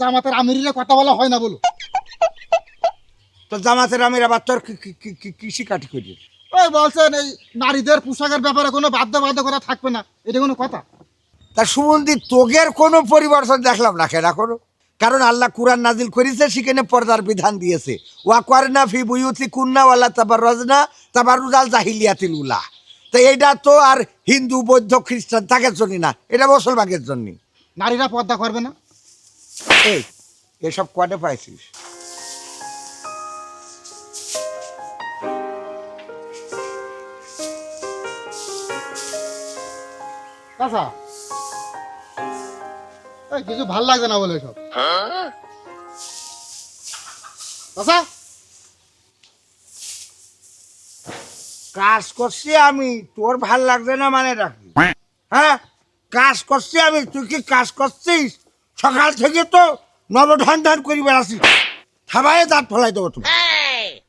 জামাতের আমিরিরে কথা বলা হয় না বলো। তো জামাতের আমির আবার তোর কৃষি কাটি করি ওই বলছেন এই নারীদের পোশাকের ব্যাপারে কোনো বাধ্যবাধকতা থাকবে না এটা কোনো কথা? তা সুমন্দি তোগের কোনো পরিবর্তন দেখলাম না কেনা করো কারণ আল্লাহ কুরআন নাজিল করেছে সেখানে পর্দার বিধান দিয়েছে। ওয়া করনা ফি বুয়ুতি কুন্না ওয়ালা তাবার রজনা তাবার রুজাল জাহিলিয়াতিল উলা। তো এইটা তো আর হিন্দু বৌদ্ধ খ্রিস্টান তাকের জন্য না এটা মুসলমানের জন্য। নারীরা পর্দা করবে না? এই এসব কটে পাইছিস? কিছু ভালো লাগছে না বলে সব আচ্ছা কাজ করছি আমি তোর ভালো লাগছে না মানে রাখি? হ্যাঁ কাজ করছি আমি তুই কি কাজ করছিস? সকাল থেকে তো নবধান ধান করি বেড়াচ্ছিস থাবায় দাঁত ফলাই দেবো তুমি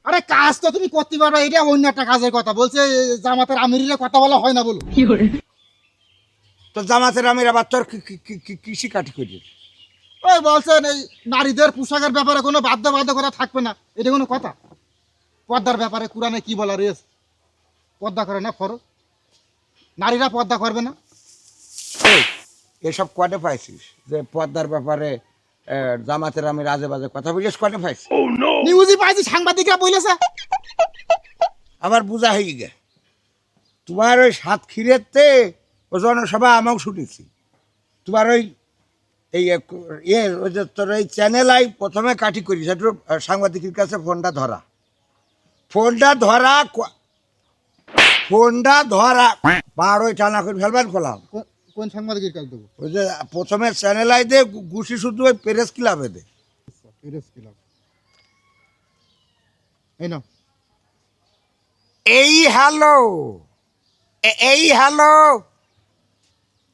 আরে কাজ তো তুমি করতে পারবে এটা অন্য একটা কাজের কথা। বলছে জামাতের আমিরিরে কথা বলা হয় না বলো। কি করে? তো জামাতের আমির আবার তোর কি- কি- কি- কি- কৃষি কাটি করি? ওই বলছেন এই নারীদের পোশাকের ব্যাপারে কোনো বাধ্যবাধকতা থাকবে না এটা কোনো কথা? পর্দার ব্যাপারে কোরআনে কি বলা রয়েছে? পর্দা করে না ফরজ। নারীরা পর্দা করবে না। এসব কটে পাইছিস? যে পর্দার ব্যাপারে জামাতের আমির আজে বাজে কথা বলিস কটে পাইছিস? নিউজই পাইছি সাংবাদিকরা বলেছে। আবার বোঝা হয়ে গে তোমার ওই সাত সাতক্ষীরেতে ও জনসভা আমাকে শুনেছি। তোমার ওই এই ইয়ে ওই যে তোর ওই চ্যানেল আই প্রথমে কাটি করি একটু সাংবাদিকের কাছে ফোনটা ধরা। ফোনটা ধরা ক- ফোনটা ধরা বারোই টানা করে ফেলবেন খোলাম কোন- সাংবাদিকের কাজ দেবো? ওই যে প্রথমে চ্যানেল আই দে গুছি শুধু ওই প্রেস ক্লাবে দে। এরস কিলাম এই নাও। এই হ্যালো। এই হ্যালো।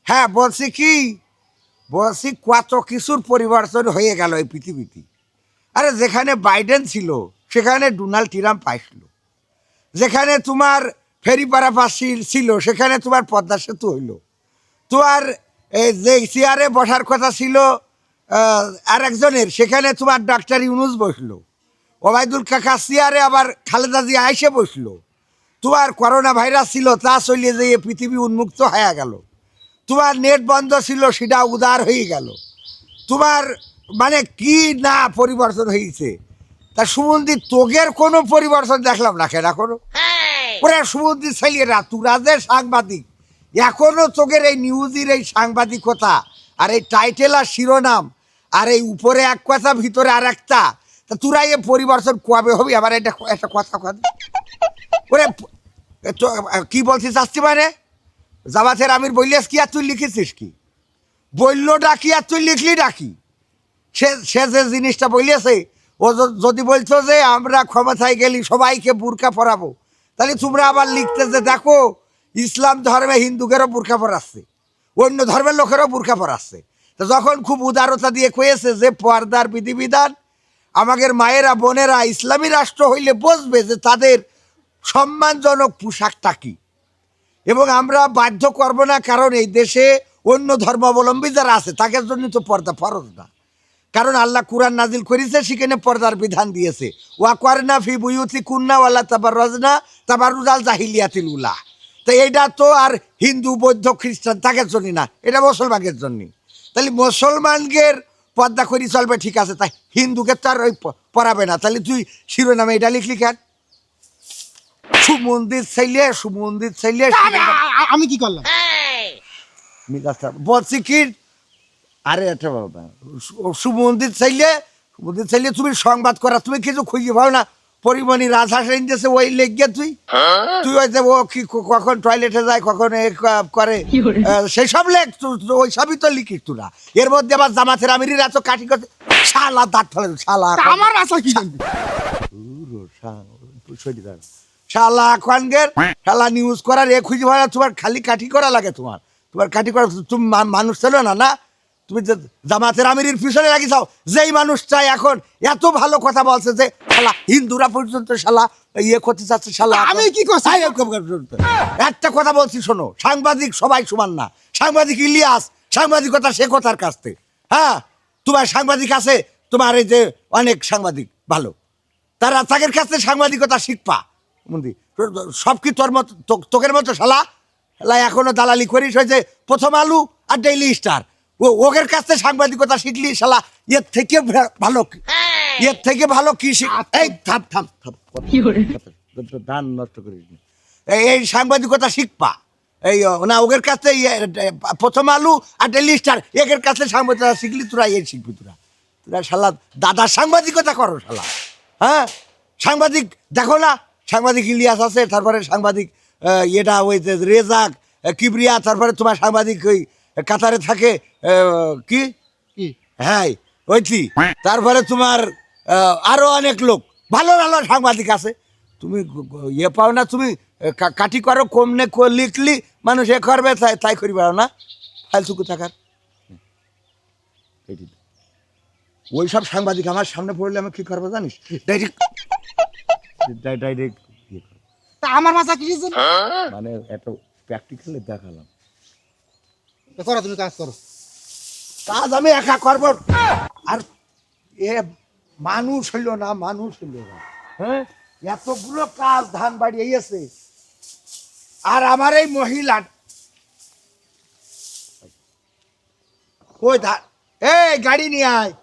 হ্যাঁ বলছি কি? বলছি কত কিছুর পরিবর্তন হয়ে গেল এই পৃথিবীতে। আরে যেখানে বাইডেন ছিল সেখানে ডোনাল্ড ট্রাম্প পাইছিল যেখানে তোমার ফেরি পারাপাস ছিল সেখানে তোমার পদ্মা সেতু হইল। তোমার এই যে চেয়ারে বসার কথা ছিল আর একজনের সেখানে তোমার ডাক্তার ইউনুস বসল। ওবায়দুল কাকা চেয়ারে আবার খালেদা জিয়া আইসে বসল। তোমার করোনা ভাইরাস ছিল তা চলিয়ে যেয়ে পৃথিবী উন্মুক্ত হয়ে গেল। তোমার নেট বন্ধ ছিল সেটা উদার হয়ে গেল। তোমার মানে কি না পরিবর্তন হয়েছে? তা সুমন্দির তোগের কোনো পরিবর্তন দেখলাম না কেনা কোনো ওরা সুমন্দির ছেলেরা তোরা যে সাংবাদিক এখনও তোগের এই নিউজের এই সাংবাদিকতা, আর এই টাইটেল আর শিরোনাম, আর এই উপরে এক কথা, ভিতরে আর একটা, তা তোরা এ পরিবর্তন কবে হবে? আবার এটা একটা কথা কথা ওরে কি বলছিস আসছি মানে জামাতের আমির বললিস কি আর তুই লিখেছিস কি? বলল ডাকি আর তুই লিখলি ডাকি? সে সে যে জিনিসটা বলিয়েছে ও যদি বলছো যে আমরা ক্ষমতায় গেলি সবাইকে বুরকা পরাবো, তাহলে তোমরা আবার লিখতে যে দেখো ইসলাম ধর্মে হিন্দুকেরও বুরকা পরাচ্ছে, অন্য ধর্মের লোকেরও বুরকা পরাচ্ছে। তো যখন খুব উদারতা দিয়ে কয়েছে যে পর্দার বিধিবিধান, আমাদের মায়েরা, বোনেরা ইসলামী রাষ্ট্র হইলে বুঝবে যে তাদের সম্মানজনক পোশাকটা কি। এবং আমরা বাধ্য করব না কারণ এই দেশে অন্য ধর্মাবলম্বী যারা আছে, তাদের জন্য তো পর্দা ফরজ না। কারণ আল্লাহ কুরআন নাজিল করেছে, সেখানে পর্দার বিধান দিয়েছে। ওয়া করনা ফি বুয়ুতি কুন্না ওয়ালা তাবার রজনা তাবার রুজাল জাহিলিয়াতিল উলা। তো এটা তো আর হিন্দু বৌদ্ধ খ্রিস্টান তাদের জন্য না এটা মুসলমানের জন্য তাহলে মুসলমানদের পর্দা করি চলবে ঠিক আছে তাই হিন্দুকে তো আর ওই পড়াবে না। তাহলে তুই শিরোনামে এটা লিখলি কেন? সুমন্দির ছেলে সুমন্দির ছেলে আমি কি করলাম? বলছি কি? আরে এটা বাবা সু- সুমন্দির চাইলে সুমন্দির চাইলে তুমি সংবাদ করা তুমি কিছু খুঁজে পাও না? পরিমণি রাজহাঁস দিয়েছে ওই লেগে তুই। তুই ওই যে ও কি কখন টয়লেটে যায় কখন এ করে সেই সব লেখ তু- ওই সবই তো লিখিস তোরা। এর মধ্যে আবার জামাতের আমিরির এত কাটি করতে শালা দাঁত ফেলে শালা আমার আশা কি জানবি? শালা খানগের শালা নিউজ করার এ খুঁজে ভাড়া তোমার খালি কাঠি করা লাগে তোমার। তোমার কাঠি করা তুমি মানুষ ছিল না না? তুমি যে জামাতের আমিরের পিছনে লাগি যাও যেই মানুষটা এখন এত ভালো কথা বলছে যে শালা হিন্দুরা পর্যন্ত শালা ইয়ে করতে চাচ্ছে শালা আমি কি করছি? একটা কথা বলছি শোনো সাংবাদিক সবাই সমান না। সাংবাদিক ইলিয়াস সাংবাদিকতা সে কথার কাছ থেকে। হ্যাঁ তোমার সাংবাদিক আছে তোমার এই যে অনেক সাংবাদিক ভালো। তারা তাদের কাছে সাংবাদিকতা শিখপা বুঝলি সব কি তোর মতো তোকের মতো শালা? শালা এখনও দালালি করিস হয়েছে প্রথম আলু আর ডেইলি স্টার ও ওদের থেকে সাংবাদিকতা শিখলি শালা এর থেকে ভালো কি- এর থেকে ভালো কি শিখ এই থাম থাম থাম। ধান নষ্ট করিস এই সাংবাদিকতা শিখপা এই না ওদের কাছে প্রথম আলু আর ডেলি স্টার এদের কাছে সাংবাদিকতা শিখলি তোরা এই শিখবি তোরা। তোরা শালা দাদার সাংবাদিকতা করো শালা। হ্যাঁ? সাংবাদিক দেখো না সাংবাদিক ইলিয়াস আছে তারপরে সাংবাদিক এটা ওই রেজাক কিবরিয়া তারপরে তোমার সাংবাদিক ওই কাতারে থাকে কি? কি? হ্যাঁ ওইটি। তারপরে তোমার আরও অনেক লোক। ভালো ভালো সাংবাদিক আছে। তুমি ইয়ে পাও না তুমি কাটি করো কমনে ক- লিখলি মানুষ এ করবে তাই তাই করি পারো না। ফালতুকু থাকার। ওই সব সাংবাদিক আমার সামনে পড়লে আমি কি করব জানিস? ডাইরেক্ট ডাইরেক্ট তা আমার মাথা কি মানে এত প্র্যাকটিক্যালি দেখালাম। করো তুমি কাজ করো। কাজ আমি একা করব। আর এ মানুষ হইল না মানুষ হইল না। হ্যাঁ? এতগুলো কাজ ধান বাড়ি আছে আর আমার এই মহিলা ওই ধান? এই গাড়ি নিয়ে আয়।